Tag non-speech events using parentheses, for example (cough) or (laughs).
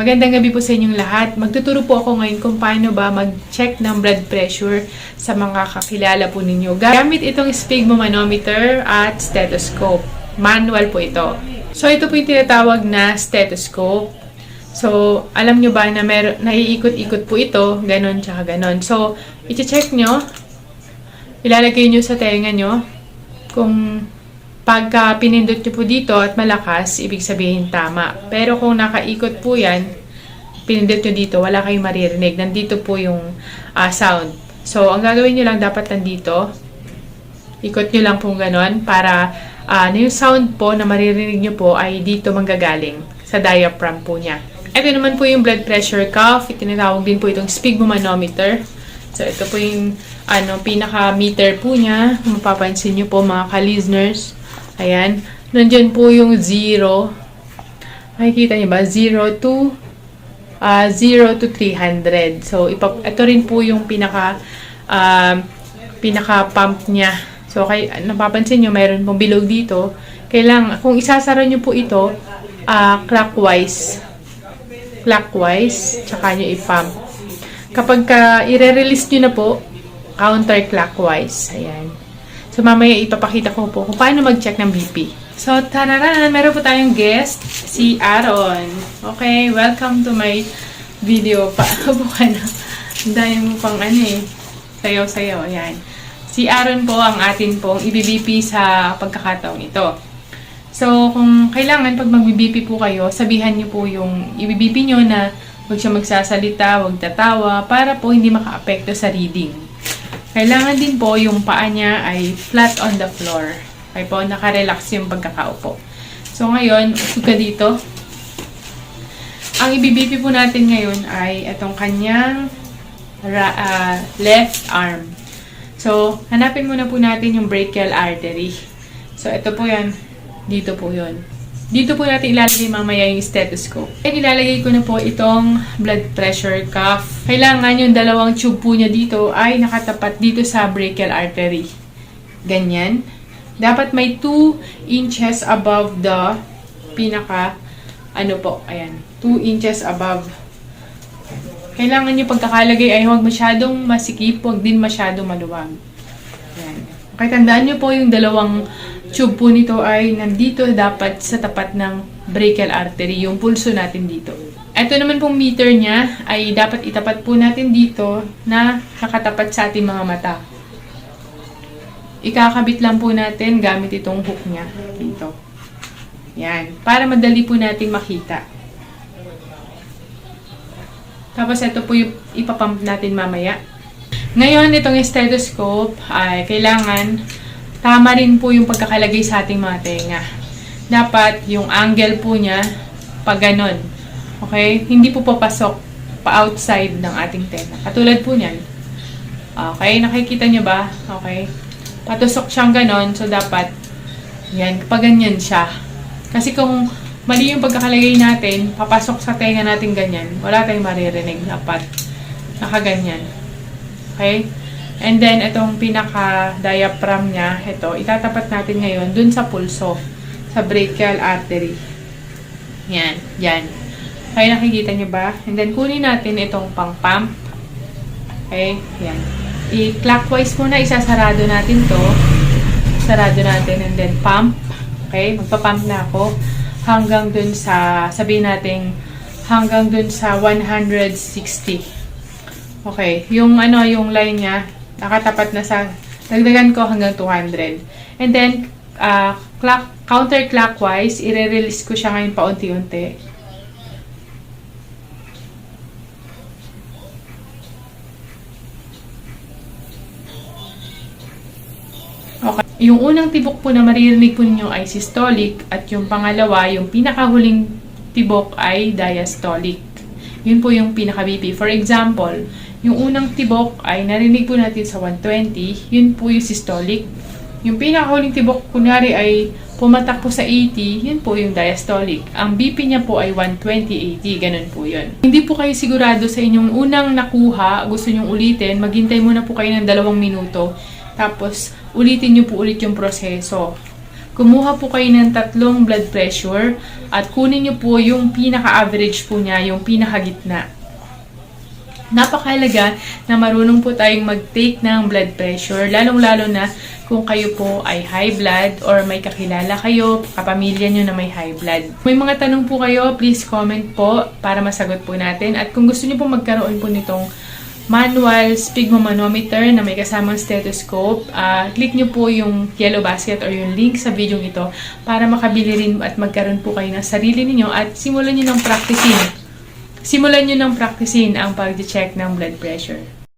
Magandang gabi po sa inyong lahat. Magtuturo po ako ngayon kung paano ba mag-check ng blood pressure sa mga kakilala po ninyo. Gamit itong sphygmomanometer at stethoscope. Manual po ito. So, ito po yung tinatawag na stethoscope. So, alam nyo ba na mer naiikot-ikot po ito, ganon tsaka ganon. So, iti-check nyo, ilalagay nyo sa tenga nyo, kung pagka pinindot nyo po dito at malakas, ibig sabihin tama. Pero kung nakaikot po yan, pinindot nyo dito, wala kayong maririnig. Nandito po yung ah, sound. So, ang gagawin nyo lang dapat nandito, ikot nyo lang po ganon para ah, na yung sound po na maririnig nyo po ay dito manggagaling sa diaphragm po niya. Ito naman po yung blood pressure cuff. Itinatawag din po itong sphygmomanometer. So, ito po yung ano, pinaka-meter po niya. Kung mapapansin nyo po mga ka-listeners. Ayan. Nandyan po yung 0. Makikita niyo ba? 0 to ah 0 to 300. So, ipa, ito rin po yung pinaka um, pinaka-pump niya. So, kay, napapansin nyo, mayroon pong bilog dito. Kailang, kung isasara nyo po ito, ah, clockwise. Clockwise, tsaka nyo i-pump. Kapag ka, i-release nyo na po, counterclockwise. Ayan. So, mamaya ipapakita ko po kung paano mag-check ng BP. So, tararan, meron po tayong guest, si Aaron. Okay, welcome to my video. (laughs) Pa, bukan na. Ang mo pang ano eh. Sayaw-sayaw. Ayan. Si Aaron po ang atin pong i-BP sa pagkakataong ito. So, kung kailangan pag mag-BP po kayo, sabihan niyo po yung i-BP niyo na huwag siya magsasalita, huwag tatawa, para po hindi maka-apekto sa reading. Kailangan din po yung paa niya ay flat on the floor. Ay po, nakarelax yung pagkakaupo. So, ngayon, usog ka dito. Ang i-BP po natin ngayon ay itong kanyang ra- ah, left arm. So, hanapin muna po natin yung brachial artery. So, ito po yan. Dito po yun. Dito po natin ilalagay mamaya yung stethoscope. At ilalagay ko na po itong blood pressure cuff. Kailangan yung dalawang tube po niya dito ay nakatapat dito sa brachial artery. Ganyan. Dapat may 2 inches above the pinaka, ano po, ayan, 2 inches above. Kailangan yung pagkakalagay ay huwag masyadong masikip, huwag din masyadong maluwag. Okay, tandaan nyo po yung dalawang tube po nito ay nandito dapat sa tapat ng brachial artery, yung pulso natin dito. Ito naman pong meter niya ay dapat itapat po natin dito na nakatapat sa ating mga mata. Ikakabit lang po natin gamit itong hook niya dito. Yan. Para madali po nating makita. Tapos ito po yung ipapump natin mamaya. Ngayon, itong stethoscope ay kailangan tama rin po yung pagkakalagay sa ating mga tenga. Dapat yung angle po niya pag ganon. Okay? Hindi po papasok pa outside ng ating tenga. Katulad po niyan. Okay? Nakikita niyo ba? Okay? Patusok siyang ganon. So, dapat yan. Pag ganyan siya. Kasi kung mali yung pagkakalagay natin, papasok sa tenga natin ganyan, wala tayong maririnig. Dapat nakaganyan. Okay? And then, itong pinaka-diaphragm niya, ito, itatapat natin ngayon dun sa pulso, sa brachial artery. Yan, yan. Okay, nakikita niyo ba? And then, kunin natin itong pang-pump. Okay, yan. I-clockwise muna, isasarado natin to. Sarado natin, and then pump. Okay, magpa-pump na ako hanggang dun sa, sabihin natin, hanggang dun sa 160. Okay, yung ano, yung line niya, nakatapat na sa, dagdagan ko hanggang 200. And then, uh, clock, counterclockwise, i-release ko siya ngayon paunti-unti. Okay. Yung unang tibok po na maririnig po ninyo ay systolic at yung pangalawa, yung pinakahuling tibok ay diastolic. Yun po yung pinaka-BP. For example, yung unang tibok ay narinig po natin sa 120, yun po yung systolic. Yung pinakahuling tibok, kunwari ay pumatak po sa 80, yun po yung diastolic. Ang BP niya po ay 120-80, ganun po yun. Hindi po kayo sigurado sa inyong unang nakuha, gusto nyong ulitin, maghintay muna po kayo ng dalawang minuto. Tapos, ulitin nyo po ulit yung proseso. kumuha po kayo ng tatlong blood pressure at kunin nyo po yung pinaka-average po niya, yung pinakagitna. Napakahalaga na marunong po tayong mag-take ng blood pressure, lalong-lalo na kung kayo po ay high blood or may kakilala kayo, kapamilya nyo na may high blood. May mga tanong po kayo, please comment po para masagot po natin. At kung gusto nyo po magkaroon po nitong manual sphygmomanometer na may kasamang stethoscope, ah, click nyo po yung yellow basket or yung link sa video ito para makabili rin at magkaroon po kayo ng sarili ninyo at simulan nyo ng practicing. Simulan nyo ng practicing ang pag-check ng blood pressure.